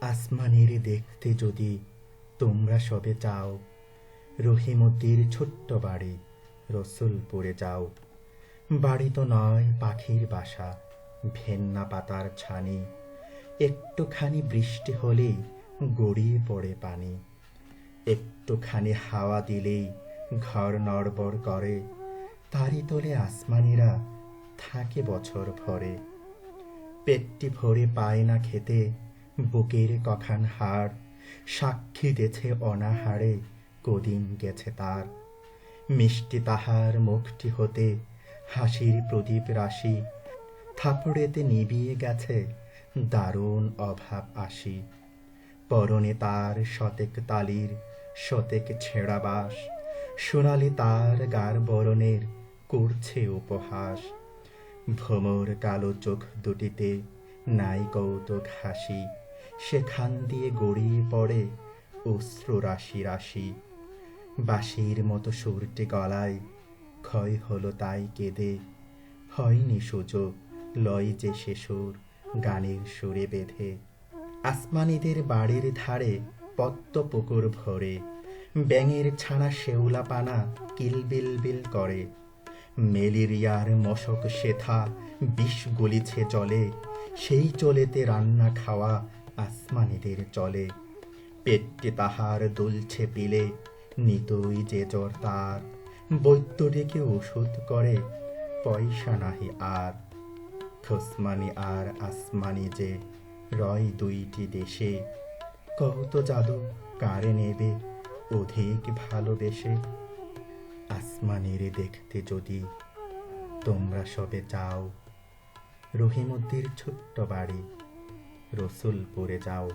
আসমানের দেখতে যদি তোমরা সবে চাও রহিমতির ছোট্ট বাড়ি রসুলপুরে যাও। বাড়ি তো নয় পাখির বাসা, ভেন্না পাতার ছানি। একটুখানি বৃষ্টি হলেই গড়িয়ে পড়ে পানি। একটুখানি হাওয়া দিলেই ঘর নড়বড় করে। তারি তোলে আসমানিরা থাকে বছর ভরে। পেটটি ভরে পায় না খেতে বুকের কখান হাড়, সাক্ষী দেছে অনাহারে, কদিন গেছে তার। মিষ্টি তাহার মুখটি হতে হাসির প্রদীপ রাশি, থাপড়েতে নিবিয়ে গেছে দারুণ অভাব আসি। পরনে তার শতেক তালির, শতেক ছেঁড়া বাস সোনালি তার গার বরণের করছে উপহাস। ভ্রমর কালো চোখ দুটিতে নাই কৌতুক হাসি। সেখান দিয়ে গড়িয়ে পড়ে অশ্রু রাশি রাশি। বাঁশির মতো সুরটি গলায়, ক্ষয় হলো তাই কেঁদে। হয়নি সুযোগ, লয় যে সে সুর, গানের সুরে বেঁধে। আসমানিদের বাড়ির ধারে পদ্ম পুকুর ভরে, ব্যাঙের ছানা শেওলা পানা কিলবিল বিল করে। ম্যালেরিয়ার মশক শেথা বিষ গলিছে চলে সেই চলেতে রান্না খাওয়া আসমানিদের চলে পেটটি তাহার দুলছে পিলে, নিতই যে জ্বর তার। বৈদ্য ডেকে ওষুধ করে, পয়সা নাহি আর। খসমানি আর আসমানি যে রয় দুইটি দেশে। কত জাদু, কারে নেবে? অধিক ভালোবেসে আসমানিরে দেখতে যদি তোমরা সবে চাও। রহিমুদ্দির ছোট্ট বাড়ি। রসুলপুরে যাও।